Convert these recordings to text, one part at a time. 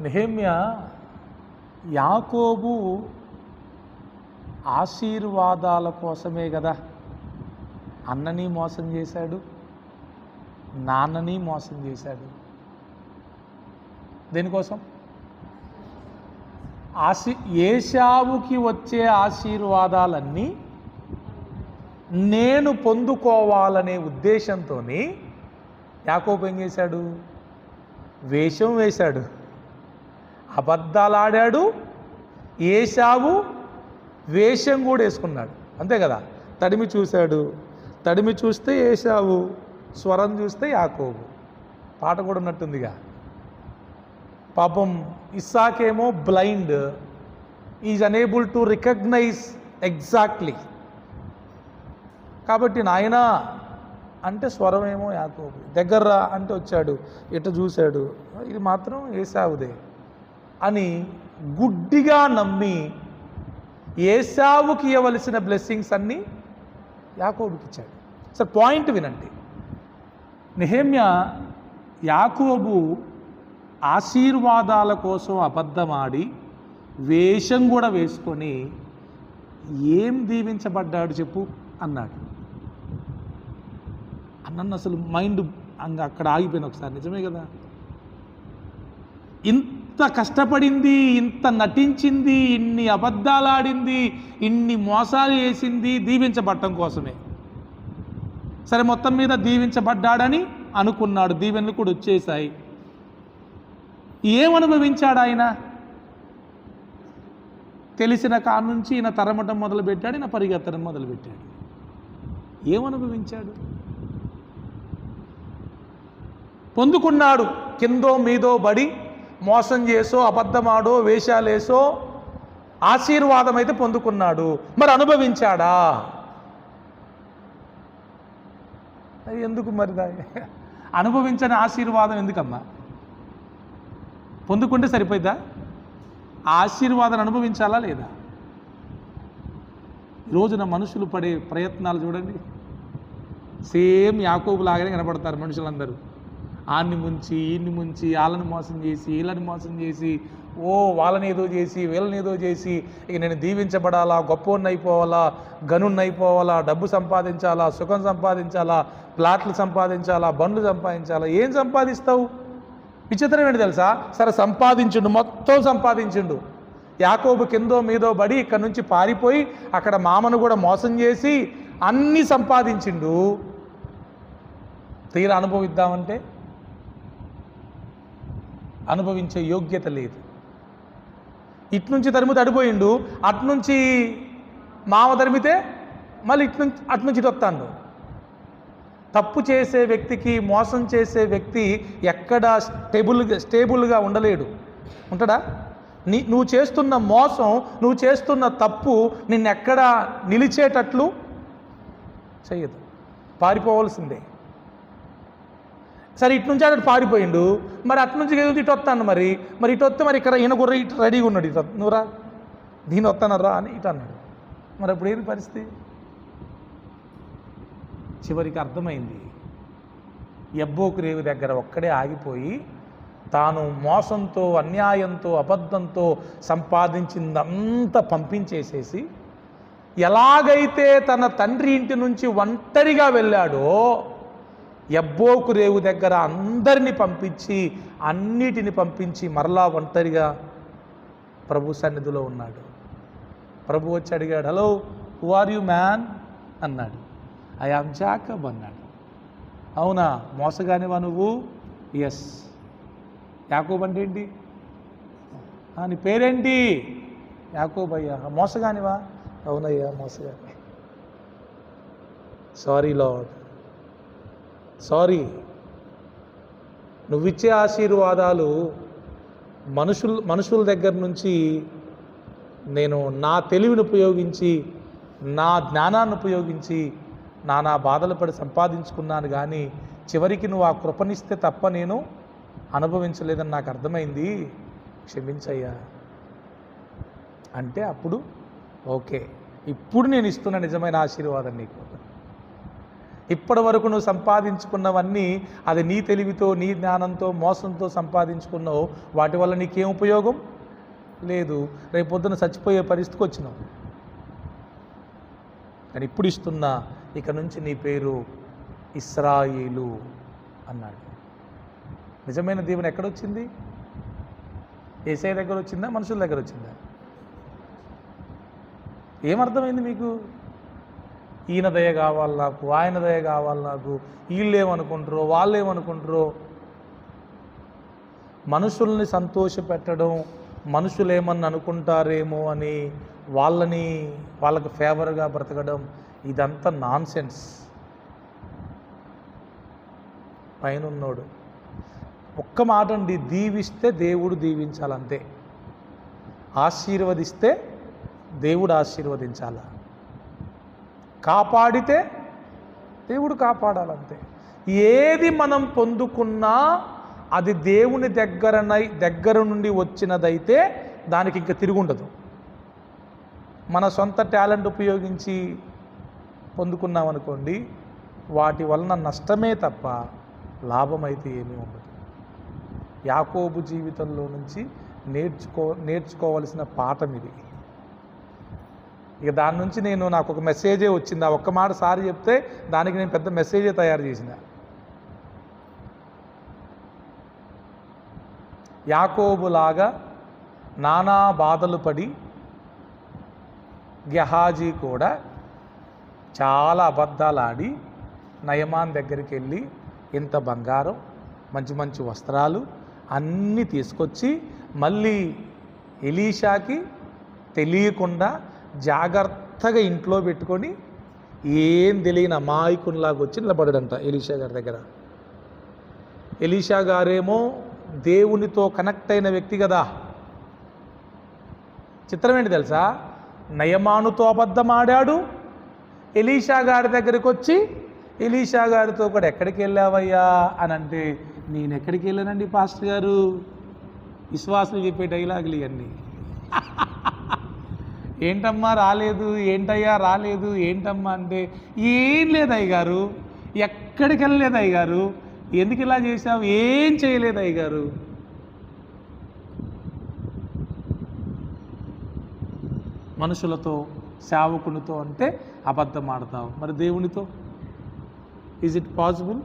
నెహేమ్య యాకోబు ఆశీర్వాదాల కోసమే కదా అన్నని మోసం చేశాడు నాన్నని మోసం చేశాడు. దేనికోసం? ఆశీ ఏషావుకి వచ్చే ఆశీర్వాదాలన్నీ నేను పొందుకోవాలనే ఉద్దేశంతో యాకోబు ఏం చేశాడు? వేషం వేశాడు. అబద్ధాలాడాడు ఏషావు వేషం కూడా వేసుకున్నాడు. అంతే కదా? తడిమి చూశాడు. తడిమి చూస్తే ఏషావు స్వరం చూస్తే యాకోబు. పాట కూడా ఉన్నట్టుందిగా. పాపం ఇస్సాకేమో blind. Is unable to recognise exactly కాబట్టి నాయనా అంటే స్వరమేమో యాకోబు. దగ్గర అంటే వచ్చాడు. ఇట చూశాడు? ఇది మాత్రం ఏసావుదే అని గుడ్డిగా నమ్మి ఏసావుకి ఇవ్వవలసిన బ్లెస్సింగ్స్ అన్నీ యాకోబుకి ఇచ్చాడు. సార్ పాయింట్ వినండి. నిహేమ్య యాకోబు ఆశీర్వాదాల కోసం అబద్ధమాడి వేషం కూడా వేసుకొని ఏం దీవించబడ్డాడు చెప్పు అన్నాడు. అన్న అసలు మైండ్ అంగ అక్కడ ఆగిపోయిన ఒకసారి. నిజమే కదా? ఇంత ఇంత కష్టపడింది ఇంత నటించింది ఇన్ని అబద్ధాలు ఆడింది ఇన్ని మోసాలు చేసింది దీవించబడటం కోసమే. సరే మొత్తం మీద దీవించబడ్డాడని అనుకున్నాడు. దీవెనలు కూడా వచ్చేసాయి. ఏమనుభవించాడు ఆయన? తెలిసిన కాడ నుంచి ఈయన తరమటం మొదలుపెట్టాడు ఈయన పరిగెత్తడం మొదలుపెట్టాడు. ఏమనుభవించాడు? పొందుకున్నాడు. కిందో మీదో బడి మోసం చేసో అబద్ధమాడో వేషాలేసో ఆశీర్వాదం అయితే పొందుకున్నాడు. మరి అనుభవించాడా? ఎందుకు మరి అనుభవించని ఆశీర్వాదం ఎందుకమ్మా? పొందుకుంటే సరిపోయిద్దా? ఆ ఆశీర్వాదం అనుభవించాలా లేదా? రోజున మనుషులు పడే ప్రయత్నాలు చూడండి. సేమ్ యాకోబు లాగానే కనపడతారు మనుషులందరూ. ఆన్ని ముంచి ఈయన్ని ముంచి వాళ్ళని మోసం చేసి వీళ్ళని మోసం చేసి ఓ వాళ్ళని ఏదో చేసి వీళ్ళని ఏదో చేసి ఇక నేను దీవించబడాలా గొప్పవాడిని అయిపోవాలా గనున్న అయిపోవాలా డబ్బు సంపాదించాలా సుఖం సంపాదించాలా ప్లాట్లు సంపాదించాలా బండ్లు సంపాదించాలా ఏం సంపాదిస్తావు? విచిత్రం ఏంటి తెలుసా? సరే సంపాదించిండు మొత్తం సంపాదించిండు. యాకోబు కిందో మీదో బడి ఇక్కడ నుంచి పారిపోయి అక్కడ మామను కూడా మోసం చేసి అన్నీ సంపాదించిండు. తీరా అనుభవిద్దామంటే అనుభవించే యోగ్యత లేదు. ఇట్నుంచి తరిమి తడిపోయిండు అట్నుంచి మామ తరిమితే మళ్ళీ ఇట్నుంచి అట్నుంచి ఇటు వస్తాడు తప్పు చేసే వ్యక్తికి మోసం చేసే వ్యక్తి ఎక్కడ స్టేబుల్గా స్టేబుల్గా ఉండలేడు. ఉంటాడా? నీ నువ్వు చేస్తున్న మోసం నువ్వు చేస్తున్న తప్పు నిన్నెక్కడా నిలిచేటట్లు చేయదు పారిపోవలసిందే. సరే ఇటు నుంచి అతడు పారిపోయిండు. మరి అటు నుంచి ఎదురు ఇటు వస్తాను మరి. మరి ఇటు వస్తే మరి ఇక్కడ ఈయన గుర్ర ఇటు రెడీగా ఉన్నాడు. ఇటు నువ్వురా దీని వస్తానరా అని ఇటు అన్నాడు. మరి అప్పుడు ఏది పరిస్థితి? చివరికి అర్థమైంది. ఎబ్బోకు రేవు దగ్గర ఒక్కడే ఆగిపోయి తాను మోసంతో అన్యాయంతో అబద్ధంతో సంపాదించిందంతా పంపించేసేసి ఎలాగైతే తన తండ్రి ఇంటి నుంచి ఒంటరిగా వెళ్ళాడో ఎబ్బోకు రేవు దగ్గర అందరిని పంపించి అన్నిటిని పంపించి మరలా ఒంటరిగా ప్రభు సన్నిధిలో ఉన్నాడు. ప్రభు వచ్చి అడిగాడు hello who are you man అన్నాడు. ఐ ఆమ్ జాకబ్ అన్నాడు. అవునా మోసగానివా నువ్వు? ఎస్ యాకోబ్ అంటే ఏంటి? నీ పేరేంటి? యాకోబ్ అయ్యా. మోసగానివా? అవునయ్యా మోసగాని సారీ లార్డ్ సారీ. నువ్విచ్చే ఆశీర్వాదాలు మనుషులు మనుషుల దగ్గర నుంచి నేను నా తెలివిని ఉపయోగించి నా జ్ఞానాన్ని ఉపయోగించి నానా బాధలు పడి సంపాదించుకున్నాను కానీ చివరికి నువ్వు ఆ కృపనిస్తే తప్ప నేను అనుభవించలేదని నాకు అర్థమైంది. క్షమించయ్యా. అంటే అప్పుడు ఓకే. ఇప్పుడు నేను ఇస్తున్న నిజమైన ఆశీర్వాదం నీకు. ఇప్పటి వరకు నువ్వు సంపాదించుకున్నవన్నీ అది నీ తెలివితో నీ జ్ఞానంతో మోసంతో సంపాదించుకున్నావు. వాటి వల్ల నీకేం ఉపయోగం? లేదు. రేపు పొద్దున చచ్చిపోయే పరిస్థితికి వచ్చినావు. కానీ ఇప్పుడు ఇస్తున్నా ఇక నుంచి నీ పేరు ఇస్రాయిలు అన్నాడు. నిజమైన దీవెన ఎక్కడొచ్చింది? ఏసఐ దగ్గర వచ్చిందా మనుషుల దగ్గర వచ్చిందా ఏమర్థమైంది మీకు? ఈయన దయ కావాలి నాకు ఆయన దయ కావాలి నాకు వీళ్ళు ఏమనుకుంటారో వాళ్ళు ఏమనుకుంటారో మనుషుల్ని సంతోషపెట్టడం మనుషులు ఏమన్నా అనుకుంటారేమో అని వాళ్ళని వాళ్ళకి ఫేవర్గా బ్రతకడం ఇదంతా నాన్ సెన్స్ పైనున్నోడు. ఒక్క మాట అండి దీవిస్తే దేవుడు దీవించాలంతే. ఆశీర్వదిస్తే దేవుడు ఆశీర్వదించాలా. కాపాడితే దేవుడు కాపాడాలంతే. ఏది మనం పొందుకున్నా అది దేవుని దగ్గరనై దగ్గర నుండి వచ్చినదైతే దానికి ఇంకా తిరుగుండదు. మన సొంత టాలెంట్ ఉపయోగించి పొందుకున్నాం అనుకోండి వాటి వలన నష్టమే తప్ప లాభం అయితే ఏమీ ఉండదు. యాకోబు జీవితంలో నుంచి నేర్చుకో నేర్చుకోవలసిన పాఠం ఇది. ఇక దాని నుంచి నేను నాకు ఒక మెసేజే వచ్చింది. ఆ ఒక్క మాట సారి చెప్తే దానికి నేను పెద్ద మెసేజే తయారు చేసిన. యాకోబులాగా నానా బాధలు పడి గెహాజీ కూడా చాలా అబద్ధాలు ఆడి నయమాన్ దగ్గరికి వెళ్ళి ఇంత బంగారం మంచి మంచి వస్త్రాలు అన్నీ తీసుకొచ్చి మళ్ళీ ఎలీషాకి తెలియకుండా జాగ్రత్తగా ఇంట్లో పెట్టుకొని ఏం తెలియని అమాయకునిలాగా వచ్చి నిలబడడంట ఎలీషా గారి దగ్గర. ఎలీషా గారేమో దేవునితో కనెక్ట్ అయిన వ్యక్తి కదా. చిత్రం ఏంటి తెలుసా? నయమానుతో అబద్ధం ఆడాడు. ఎలీషా గారి దగ్గరికి వచ్చి ఎలీషా గారితో కూడా ఎక్కడికి వెళ్ళావయ్యా? అని అంటే నేను ఎక్కడికి వెళ్ళానండి పాస్టర్ గారు? విశ్వాసులు చెప్పే డైలాగులు ఇవన్నీ. ఏంటమ్మా రాలేదు ఏంటయ్యా రాలేదు ఏంటమ్మా అంటే ఏం లేదు అయ్యగారు ఎక్కడికి వెళ్ళలేదు అయ్యగారు ఎందుకు ఇలా చేసావు ఏం చేయలేదు అయ్యగారు? మనుషులతో సేవకునితో అంటే అబద్ధం ఆడతావు. మరి దేవునితో? Is it possible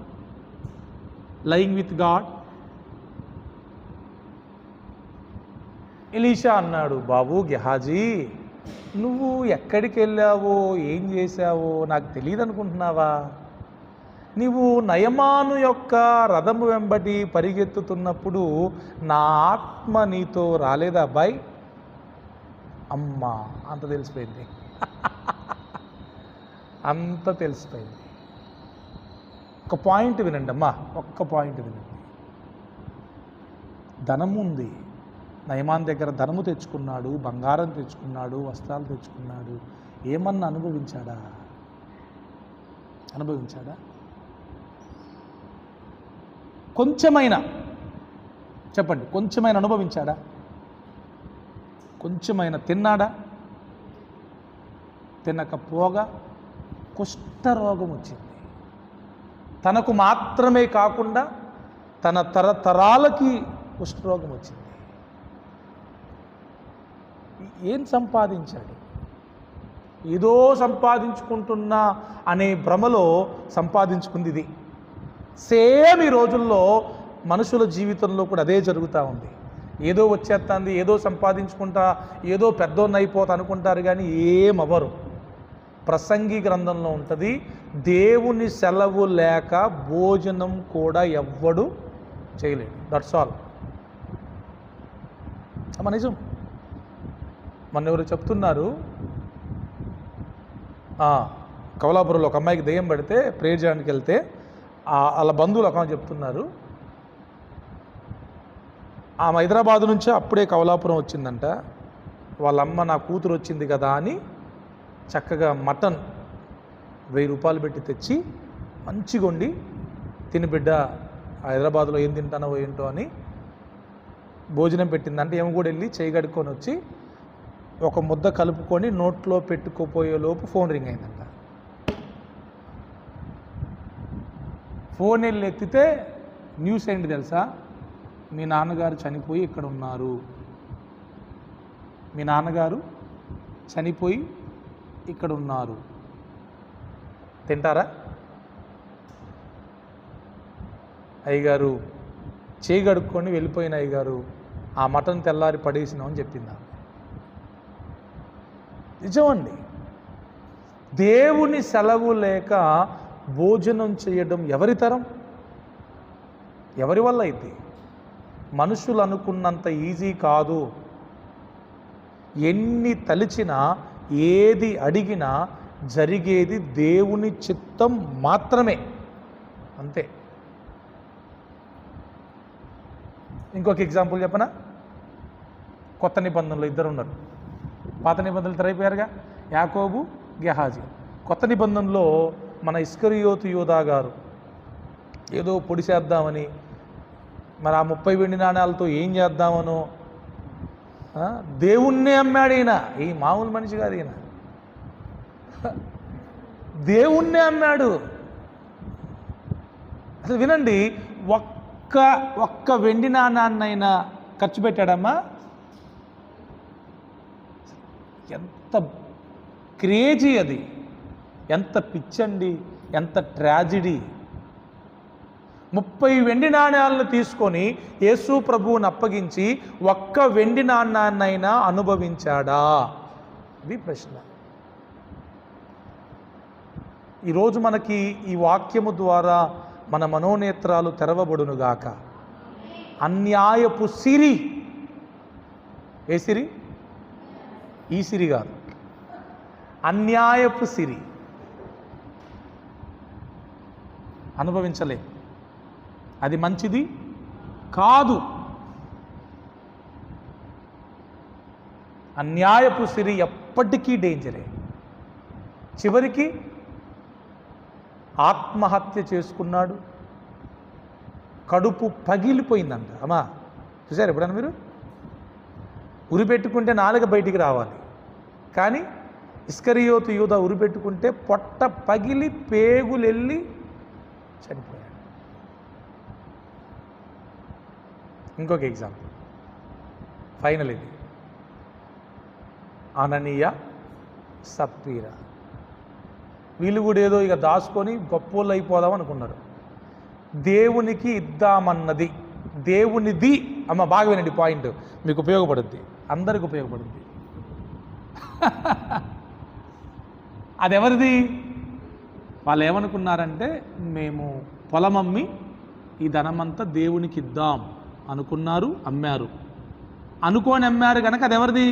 lying with God Elisha అన్నాడు బాబు గెహాజీ నువ్వు ఎక్కడికి వెళ్ళావో ఏం చేశావో నాకు తెలియదు అనుకుంటున్నావా నీవు నయమాను యొక్క రథము వెంబడి పరిగెత్తుతున్నప్పుడు నా ఆత్మ నీతో రాలేదా అబ్బాయి? అమ్మా అంత తెలిసిపోయింది. అంత తెలిసిపోయింది. ఒక పాయింట్ వినండి అమ్మా ఒక్క పాయింట్ వినండి. ధనము ఉంది. నయమాన్ దగ్గర ధనము తెచ్చుకున్నాడు బంగారం తెచ్చుకున్నాడు వస్త్రాలు తెచ్చుకున్నాడు. ఏమన్నా అనుభవించాడా? అనుభవించాడా? కొంచెమైనా. చెప్పండి కొంచెమైనా అనుభవించాడా? కొంచెమైనా తిన్నాడా? తినకపోగా కుష్ఠరోగం వచ్చింది. తనకు మాత్రమే కాకుండా తన తరతరాలకి కుష్ఠరోగం వచ్చింది. ఏం సంపాదించాడు ఏదో సంపాదించుకుంటున్నా అనే భ్రమలో సంపాదించుకుంది ఇది సేమ్ ఈ రోజుల్లో మనుషుల జీవితంలో కూడా అదే జరుగుతూ ఉంది. ఏదో వచ్చేస్తుంది ఏదో సంపాదించుకుంటా ఏదో పెద్దోన్న అయిపోతా అనుకుంటారు కానీ ఏం అవ్వరు. ప్రసంగి గ్రంథంలో ఉంటుంది దేవుని సెలవు లేక భోజనం కూడా ఎవ్వడు చేయలేడు. దట్స్ ఆల్ నిజం? మొన్న ఎవరు చెప్తున్నారు? ఆ, కమలాపురంలో ఒక అమ్మాయికి దెయ్యం పడితే ప్రేయర్ చేయడానికి వెళ్తే వాళ్ళ బంధువులు ఒక చెప్తున్నారు. ఆమె హైదరాబాద్ నుంచి అప్పుడే కమలాపురం వచ్చిందంట. వాళ్ళ అమ్మ నా కూతురు వచ్చింది కదా అని చక్కగా మటన్ వెయ్యి రూపాయలు పెట్టి తెచ్చి మంచిగా వండి తిని బిడ్డ హైదరాబాద్లో ఏం తింటానో ఏంటో అని భోజనం పెట్టిందంటే. ఏమో కూడా వెళ్ళి చేయి కడుక్కొని వచ్చి ఒక ముద్ద కలుపుకొని నోట్లో పెట్టుకోపోయే లోపు ఫోన్ రింగ్ అయిందంట. ఫోన్ వెళ్ళి ఎత్తితే న్యూస్ ఏంటి తెలుసా? మీ నాన్నగారు చనిపోయి ఇక్కడ ఉన్నారు. మీ నాన్నగారు చనిపోయి ఇక్కడ ఉన్నారు. తింటారా? అయ్యగారు చేయి గడుక్కొని వెళ్ళిపోయిన అయ్యగారు ఆ మటన్ తెల్లారి పడేసినామని చెప్పిందా నిజమండి. దేవుని సెలవు లేక భోజనం చేయడం ఎవరి తరం? ఎవరి వల్ల అయితే మనుషులు అనుకున్నంత ఈజీ కాదు. ఎన్ని తలిచినా ఏది అడిగినా జరిగేది దేవుని చిత్తం మాత్రమే. అంతే. ఇంకొక ఎగ్జాంపుల్ చెప్పనా? కొత్త నిబంధనలు ఇద్దరు ఉన్నారు. పాత నిబంధనలు తెరైపోయారుగా? యాకోబు గెహాజీ. కొత్త నిబంధనలో మన ఇస్కరియోతు యోధా గారు ఏదో పొడి చేద్దామని మరి ఆ ముప్పై వెండి నాణ్యాలతో ఏం చేద్దామనో దేవుణ్ణే అమ్మాడు ఈయన. ఈ మామూలు మనిషి కాదు ఈయన. దేవుణ్ణే అమ్మాడు. అసలు వినండి ఒక్క ఒక్క వెండి నాణ్యాన్నైనా ఖర్చు పెట్టాడమ్మా? ఎంత క్రేజీ అది. ఎంత పిచ్చండి ఎంత ట్రాజిడీ. ముప్పై వెండి నాణ్యాలను తీసుకొని యేసు ప్రభువుని అప్పగించి ఒక్క వెండి నాణ్యాన్నైనా అనుభవించాడా? ఇది ప్రశ్న. ఈరోజు మనకి ఈ వాక్యము ద్వారా మన మనోనేత్రాలు తెరవబడునుగాక. అన్యాయపు సిరి. ఏ సిరి? ఈ సిరి కాదు. అన్యాయపు సిరి. అనుభవించలే. అది మంచిది కాదు. అన్యాయపు సిరి ఎప్పటికీ డేంజరే. చివరికి ఆత్మహత్య చేసుకున్నాడు. కడుపు పగిలిపోయిందంట. అమ్మా చూసారు ఎప్పుడన్నా మీరు? ఉరి పెట్టుకుంటే నాలుక బయటికి రావాలి. కానీ ఇస్కరియోతు యూద ఉరి పెట్టుకుంటే పొట్ట పగిలి పేగులెళ్ళి చనిపోయాడు. ఇంకొక ఎగ్జాంపుల్. ఫైనల్ ఇది. అననీయ సప్పీర వీళ్ళు కూడా ఏదో ఇక దాచుకొని గొప్పోళ్ళు అయిపోదాం అనుకున్నారు. దేవునికి ఇద్దామన్నది. దేవునిది అమ్మ బాగా వినండి పాయింట్. మీకు ఉపయోగపడుద్ది. అందరికి ఉపయోగపడుద్ది. అది ఎవరిది వాళ్ళు ఏమనుకున్నారంటే మేము పొలం అమ్మి ఈ ధనమంతా దేవునికి ఇద్దాం అనుకున్నారు అమ్మారు. అనుకోని అమ్మారు కనుక అది ఎవరిది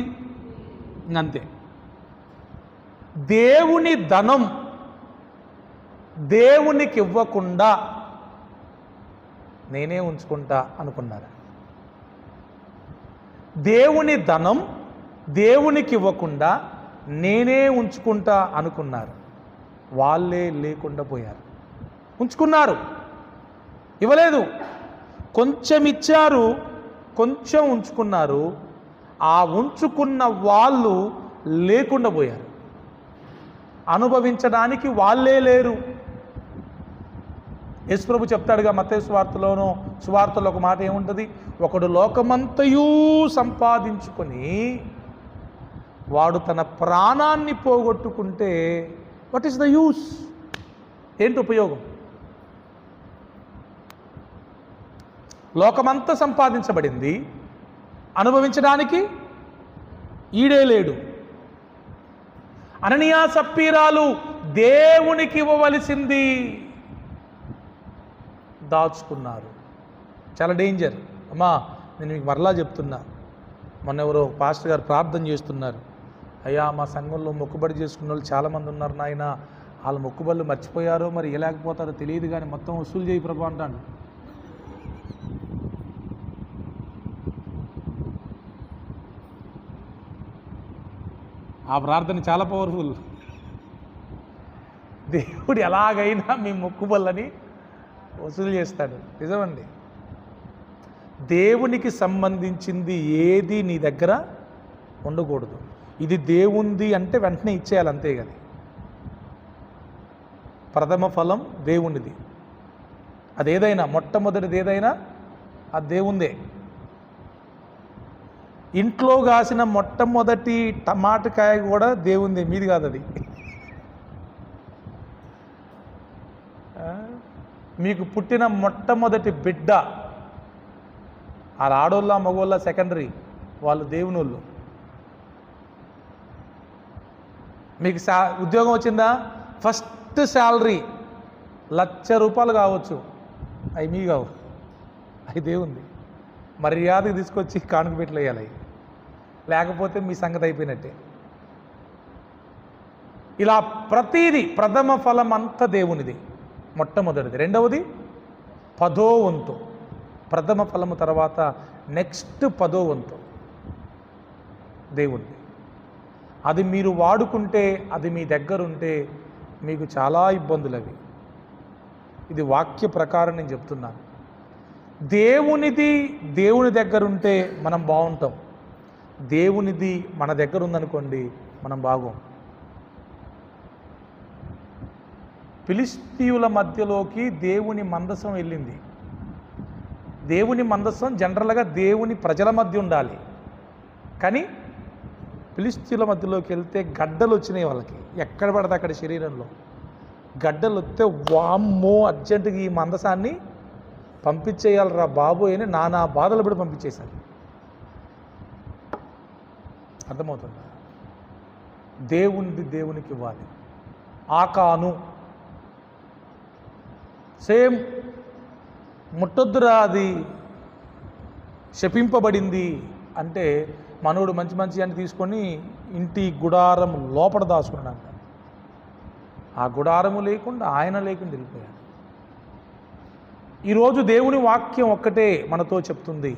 ఇంకంతే. దేవుని ధనం దేవునికి ఇవ్వకుండా నేనే ఉంచుకుంటా అనుకున్నారు. దేవుని ధనం దేవునికి ఇవ్వకుండా నేనే ఉంచుకుంటా అనుకున్నారు. వాళ్ళే లేకుండా పోయారు. ఉంచుకున్నారు. ఇవ్వలేదు. కొంచెం ఇచ్చారు కొంచెం ఉంచుకున్నారు. ఆ ఉంచుకున్న వాళ్ళు లేకుండా పోయారు. అనుభవించడానికి వాళ్ళే లేరు. యేసుప్రభు చెప్తాడుగా మత్తయి సువార్తలోనూ సువార్తలో ఒక మాట ఏముంటుంది? ఒకడు లోకమంతయూ సంపాదించుకొని వాడు తన ప్రాణాన్ని పోగొట్టుకుంటే వాట్ ఈస్ ద యూస్ ఏంటి ఉపయోగం? లోకమంతా సంపాదించబడింది. అనుభవించడానికి ఈడే లేడు. అననీయా సప్పీరాలు దేవునికి ఇవ్వవలసింది దాచుకున్నారు. చాలా డేంజర్. అమ్మా నేను మీకు మరలా చెప్తున్నా. మొన్న ఎవరో పాస్టర్ గారు ప్రార్థన చేస్తున్నారు. అయ్యా మా సంఘంలో మొక్కుబడి చేసుకున్న వాళ్ళు చాలామంది ఉన్నారు నాయన. వాళ్ళ మొక్కుబళ్ళు మర్చిపోయారో మరి ఇలాకపోతారో తెలియదు కానీ మొత్తం వసూలు చేయి ప్రభు అంటాడు. ఆ ప్రార్థన చాలా పవర్ఫుల్ దేవుడు ఎలాగైనా మీ మొక్కుబళ్ళని వసూలు చేస్తాడు. నిజమండి. దేవునికి సంబంధించింది ఏది నీ దగ్గర ఉండకూడదు. ఇది దేవుంది అంటే వెంటనే ఇచ్చేయాలి అంతే కానీ ప్రథమ ఫలం దేవునిది. అదేదైనా మొట్టమొదటిది ఏదైనా ఆ దేవుందే. ఇంట్లో కాసిన మొట్టమొదటి టమాటకాయ కూడా దేవుందే మీది కాదు అది. మీకు పుట్టిన మొట్టమొదటి బిడ్డ వాళ్ళ ఆడోళ్ళ మగోళ్ళ సెకండరీ వాళ్ళు దేవునోళ్ళు. మీకు సా ఉద్యోగం వచ్చిందా? ఫస్ట్ శాలరీ లక్ష రూపాయలు కావచ్చు. అవి మీ కావు. అయితే ఉంది. మర్యాదకి తీసుకొచ్చి కానుకపెట్లు వేయాలి. లేకపోతే మీ సంగతి అయిపోయినట్టే. ఇలా ప్రతీది ప్రథమ ఫలం అంతా దేవునిది. మొట్టమొదటిది. రెండవది పదో వంతు ప్రథమ ఫలము తర్వాత నెక్స్ట్ పదో వంతు దేవుణ్ణి అది మీరు వాడుకుంటే అది మీ దగ్గర ఉంటే మీకు చాలా ఇబ్బందులు అవి ఇది వాక్య ప్రకారం నేను చెప్తున్నాను. దేవునిది దేవుని దగ్గర ఉంటే మనం బాగుంటాం. దేవునిది మన దగ్గర ఉందనుకోండి మనం బాగోం. ఫిలిస్తీయుల మధ్యలోకి దేవుని మందసం వెళ్ళింది. దేవుని మందసం జనరల్గా దేవుని ప్రజల మధ్య ఉండాలి. కానీ ఫిలిస్తీన్ల మధ్యలోకి వెళ్తే గడ్డలు వచ్చినాయి వాళ్ళకి. ఎక్కడ పడితే అక్కడ శరీరంలో. గడ్డలు వస్తే వామ్మో అర్జెంటుగా ఈ మందసాన్ని పంపించేయాలరా బాబు అని నానా బాధలు పడి పంపించేశారు. అర్థమవుతుందా? దేవునిది దేవునికి ఇవ్వాలి. ఆకాను సేమ్ ముట్టొద్దురా అది. శపింపబడింది అంటే మనోడు మంచి మంచి అని తీసుకొని ఇంటి గుడారం లోపల దాచుకున్నాడు అంట ఆ గుడారము లేకుండా ఆయన లేకుండా వెళ్ళిపోయాడు. ఈరోజు దేవుని వాక్యం ఒక్కటే మనతో చెప్తుంది.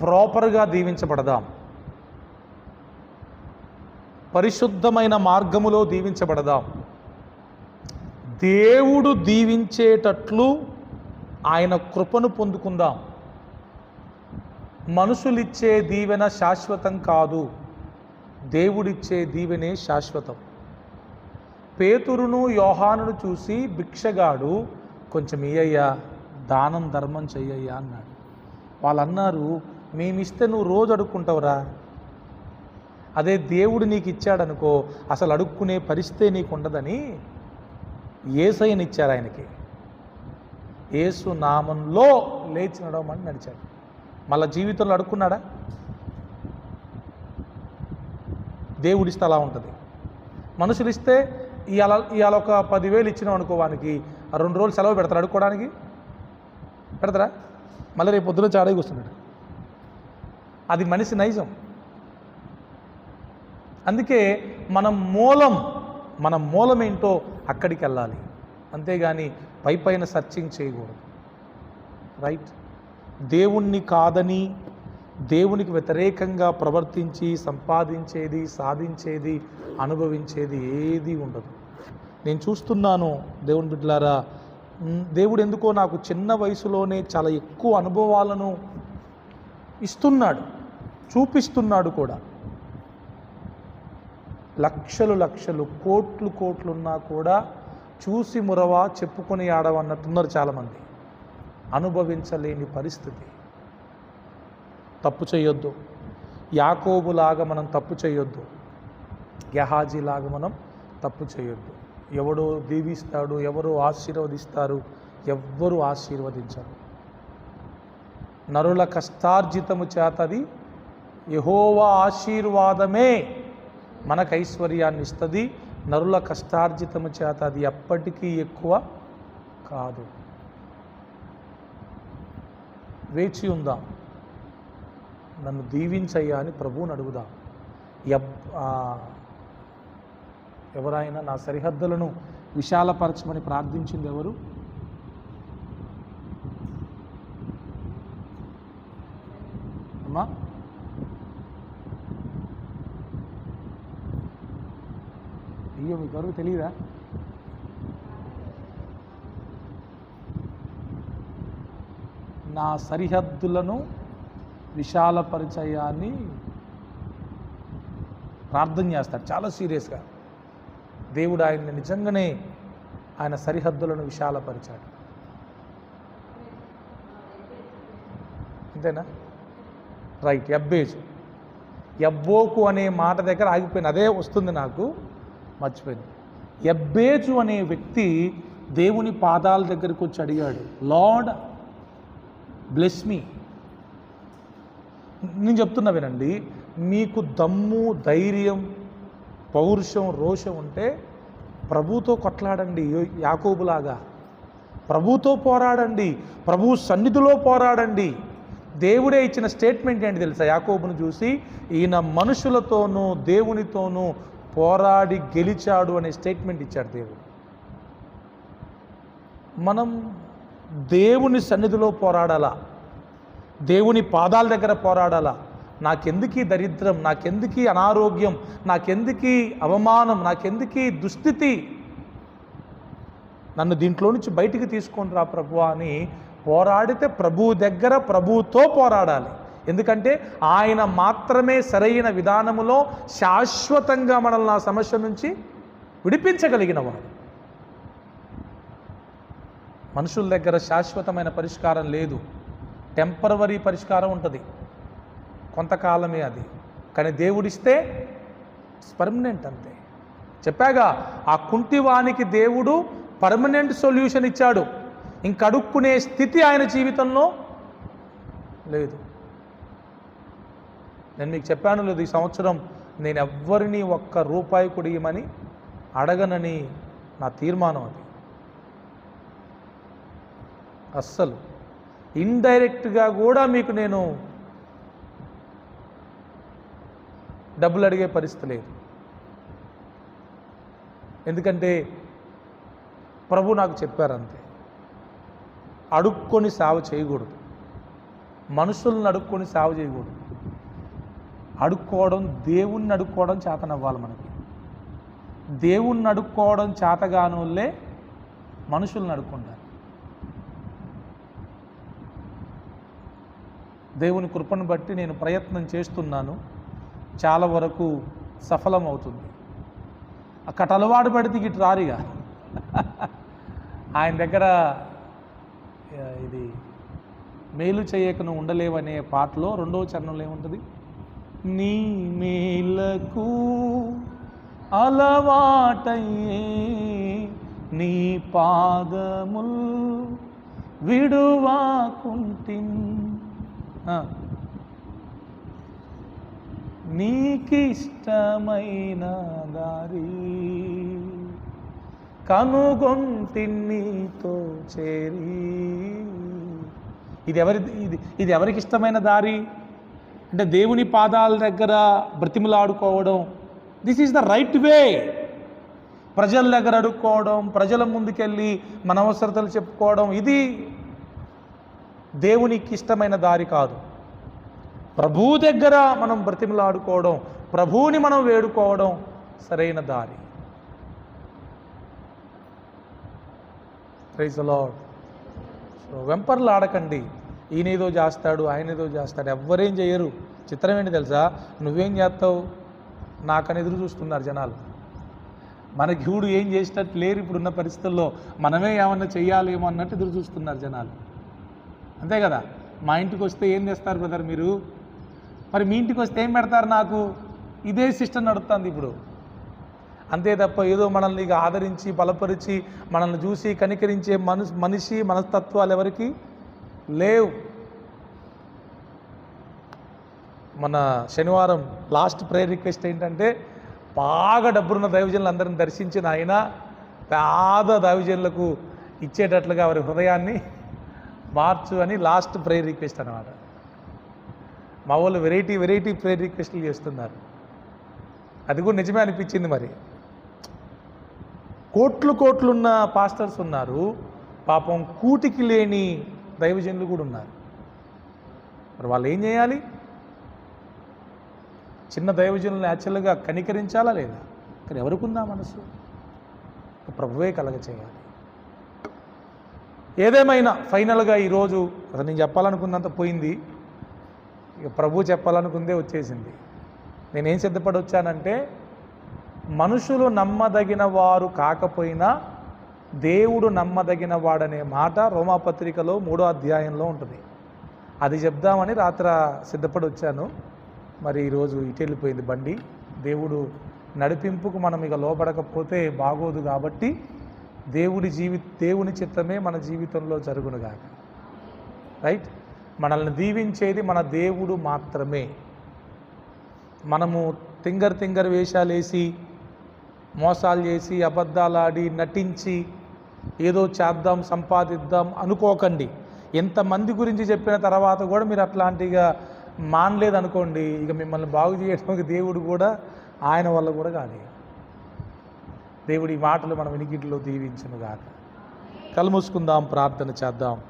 ప్రాపర్గా దీవించబడదాం. పరిశుద్ధమైన మార్గములో దీవించబడదాం. దేవుడు దీవించేటట్లు ఆయన కృపను పొందుకుందాం. మనుషులిచ్చే దీవెన శాశ్వతం కాదు. దేవుడిచ్చే దీవెనే శాశ్వతం. పేతురును యోహానును చూసి భిక్షగాడు కొంచెం ఇయ్యయ్యా దానం ధర్మం చెయ్యయ్యా అన్నాడు. వాళ్ళు అన్నారు మేమిస్తే నువ్వు రోజు అడుక్కుంటావురా. అదే దేవుడు నీకు ఇచ్చాడనుకో అసలు అడుక్కునే పరిస్థితే నీకు ఉండదని ఏసయ్యనిచ్చారు ఆయనకి ఏసు నామంలో లేచి నడవమని నడిచాడు. మళ్ళా జీవితంలో అడుక్కున్నాడా? దేవుడిస్తే అలా ఉంటుంది. మనుషులు ఇస్తే ఇవాళ ఇవాళ ఒక పదివేలు ఇచ్చినాం అనుకో వానికి ఆ రెండు రోజులు సెలవు పెడతారు అడుక్కోవడానికి పెడతారా మళ్ళీ రేపు పొద్దున చాడే కూర్చున్నాడు. అది మనిషి నైజం. అందుకే మన మూలం మన మూలం ఏంటో అక్కడికి వెళ్ళాలి అంతేగాని పై పైన సర్చింగ్ చేయకూడదు. రైట్? దేవుణ్ణి కాదని దేవునికి వ్యతిరేకంగా ప్రవర్తించి సంపాదించేది సాధించేది అనుభవించేది ఏది ఉండదు. నేను చూస్తున్నాను దేవుని బిడ్డలారా దేవుడు ఎందుకో నాకు చిన్న వయసులోనే చాలా ఎక్కువ అనుభవాలను ఇస్తున్నాడు చూపిస్తున్నాడు కూడా. లక్షలు లక్షలు కోట్లు కోట్లు ఉన్నా కూడా చూసి మురవా చెప్పుకొని ఆడవన్నట్టున్నారు చాలామంది. అనుభవించలేని పరిస్థితి. తప్పు చేయొద్దు. యాకోబులాగా మనం తప్పు చేయొద్దు. గెహాజీలాగా మనం తప్పు చేయొద్దు. ఎవడో దీవిస్తాడు ఎవరు ఆశీర్వదిస్తారు ఎవ్వరు ఆశీర్వదించరు. నరుల కష్టార్జితము చేతది యహోవా ఆశీర్వాదమే మనకు ఐశ్వర్యాన్ని ఇస్తుంది. నరుల కష్టార్జితము చేత అది ఎప్పటికీ ఎక్కువ కాదు. వేచి ఉందాం. నన్ను దీవించయ్యా అని ప్రభువుని అడుగుదాం. ఎవ్ ఎవరైనా నా సరిహద్దులను విశాలపరచమని ప్రార్థించింది ఎవరు? అమ్మా? అయ్యో మీకు ఎవరికి తెలియదా? నా సరిహద్దులను విశాలపరిచయాన్ని ప్రార్థన చేస్తాడు. చాలా సీరియస్గా. దేవుడు ఆయన్ని నిజంగానే ఆయన సరిహద్దులను విశాలపరిచాడు. అంతేనా రైట్. ఎబ్బేజ్ ఎబ్బోకు అనే మాట దగ్గర ఆగిపోయింది. అదే వస్తుంది నాకు. మర్చిపోయింది. ఎబ్బేజు అనే వ్యక్తి దేవుని పాదాల దగ్గరికి వచ్చి అడిగాడు లార్డ్ బ్లెస్ మీ నేను చెప్తున్నా వినండి మీకు దమ్ము ధైర్యం పౌరుషం రోషం ఉంటే ప్రభుతో కొట్లాడండి యాకోబులాగా. ప్రభుతో పోరాడండి ప్రభు సన్నిధిలో పోరాడండి. దేవుడే ఇచ్చిన స్టేట్మెంట్ ఏంటి తెలుసా? యాకోబును చూసి ఈయన మనుషులతోనూ దేవునితోనూ పోరాడి గెలిచాడు అనే స్టేట్మెంట్ ఇచ్చాడు దేవుడు. మనం దేవుని సన్నిధిలో పోరాడాలా? దేవుని పాదాల దగ్గర పోరాడాలా? నాకెందుకీ దరిద్రం? నాకెందుకీ అనారోగ్యం? నాకెందుకీ అవమానం? నాకెందుకీ దుస్థితి? నన్ను దీంట్లో నుంచి బయటికి తీసుకొని రా ప్రభు అని పోరాడితే ప్రభువు దగ్గర ప్రభువుతో పోరాడాలి. ఎందుకంటే ఆయన మాత్రమే సరైన విధానములో శాశ్వతంగా మనల్ని ఆ సమస్య నుంచి విడిపించగలిగిన వాడు. మనుషుల దగ్గర శాశ్వతమైన పరిష్కారం లేదు. టెంపరవరీ పరిష్కారం ఉంటుంది. కొంతకాలమే అది. కానీ దేవుడిస్తే పర్మనెంట్ అంతే. చెప్పాగా ఆ కుంటివానికి దేవుడు పర్మనెంట్ సొల్యూషన్ ఇచ్చాడు. ఇంకడుక్కునే స్థితి ఆయన జీవితంలో లేదు. నేను మీకు చెప్పాను లేదు ఈ సంవత్సరం నేను ఎవరిని ఒక్క రూపాయి కుడియమని అడగనని నా తీర్మానం అది. అస్సలు. ఇండైరెక్ట్గా కూడా మీకు నేను డబ్బులు అడిగే పరిస్థితి లేదు. ఎందుకంటే ప్రభు నాకు చెప్పారంతే. అడుక్కొని సేవ చేయకూడదు. మనుషులను అడుక్కొని సేవ చేయకూడదు. అడుక్కోవడం దేవుణ్ణి అడుక్కోవడం చేతనవ్వాలి మనకి. దేవుణ్ణి అడుక్కోవడం చేతగానోళ్ళే మనుషులను అడుక్కుంటారు. దేవుని కృపను బట్టి నేను ప్రయత్నం చేస్తున్నాను. చాలా వరకు సఫలమవుతుంది. అక్కడ అలవాటు పడితే ఇటు రారిగా. ఆయన దగ్గర ఇది మేలు చేయకను ఉండలేవనే పాటలో రెండవ చరణంలో ఏముంటుంది? నీ మేలకు అలవాటయ్యే నీ పాదముల్ విడువాకుంటిన్ నీకిష్టమైన దారి కనుగొంటి నీతో చేరి. ఇది ఎవరి ఇది ఇది ఎవరికి ఇష్టమైన దారి? అంటే దేవుని పాదాల దగ్గర బ్రతిమలాడుకోవడం. This is the right way ప్రజల దగ్గర అడుక్కోవడం ప్రజల ముందుకెళ్ళి మన అవసరతలు చెప్పుకోవడం ఇది దేవునికి ఇష్టమైన దారి కాదు. ప్రభువు దగ్గర మనం బ్రతిమలాడుకోవడం ప్రభువుని మనం వేడుకోవడం సరైన దారి. ప్రైజ్ లాడ్ సో వెంపర్లు ఆడకండి ఈయనేదో చేస్తాడు ఆయన ఏదో చేస్తాడు. ఎవ్వరేం చేయరు. చిత్రం ఏంటి తెలుసా? నువ్వేం చేస్తావు? నాకని ఎదురు చూస్తున్నారు జనాలు. మన హీవుడు ఏం చేసినట్టు లేరు ఇప్పుడున్న పరిస్థితుల్లో. మనమే ఏమన్నా చేయాలేమో అన్నట్టు ఎదురు చూస్తున్నారు జనాలు. అంతే కదా? మా ఇంటికి వస్తే ఏం చేస్తారు బ్రదర్ మీరు? మరి మీ ఇంటికి వస్తే ఏం పెడతారు నాకు? ఇదే సిస్టమ్ నడుస్తుంది ఇప్పుడు. అంతే తప్ప ఏదో మనల్ని ఇక ఆదరించి బలపరిచి మనల్ని చూసి కనికరించే మను మనిషి మనస్తత్వాలు ఎవరికి? లేవు. మన శనివారం లాస్ట్ ప్రేయర్ రిక్వెస్ట్ ఏంటంటే బాగా డబ్బున్న దైవజనులు అందరిని దర్శించిన ఆయన పేద దైవజనులకు ఇచ్చేటట్లుగా వారి హృదయాన్ని మార్చు అని లాస్ట్ ప్రేయర్ రిక్వెస్ట్ అనమాట మా వాళ్ళు వెరైటీ వెరైటీ ప్రేయర్ రిక్వెస్ట్లు చేస్తున్నారు. అది కూడా నిజమే అనిపించింది మరి. కోట్లు కోట్లున్న పాస్టర్స్ ఉన్నారు. పాపం కూటికి లేని దైవజనులు కూడా ఉన్నారు. మరి వాళ్ళు ఏం చేయాలి? చిన్న దైవజనులను యాక్చువల్గా కనికరించాలా లేదా? కానీ ఎవరికి ఉందా మనసు? ప్రభువే కలగ చేయాలి ఏదేమైనా ఫైనల్గా ఈరోజు అసలు నేను చెప్పాలనుకున్నంత పోయింది. ఇక ప్రభు చెప్పాలనుకుందే వచ్చేసింది. నేనేం సిద్ధపడి వచ్చానంటే మనుషులు నమ్మదగిన వారు కాకపోయినా దేవుడు నమ్మదగిన వాడనే మాట రోమాపత్రికలో మూడో అధ్యాయంలో ఉంటుంది. అది చెప్దామని రాత్ర సిద్ధపడి వచ్చాను మరి ఈరోజు ఇటు వెళ్ళిపోయింది బండి. దేవుడు నడిపింపుకు మనం ఇక లోపడకపోతే బాగోదు కాబట్టి దేవుడి జీవి దేవుని చిత్తమే మన జీవితంలో జరుగునుగాక. రైట్ మనల్ని దీవించేది మన దేవుడు మాత్రమే. మనము తింగర్ తింగర్ వేషాలు వేసి మోసాలు చేసి అబద్ధాలాడి నటించి ఏదో చేద్దాం సంపాదిద్దాం అనుకోకండి. ఎంతమంది గురించి చెప్పిన తర్వాత కూడా మీరు అట్లాంటిగా మానలేదనుకోండి ఇక మిమ్మల్ని బాగు చేయడానికి దేవుడు కూడా ఆయన వల్ల కూడా కాదు దేవుడి మాటలు మనం వినికిట్లో దీవించును కలుమూసుకుందాం ప్రార్థన చేద్దాం.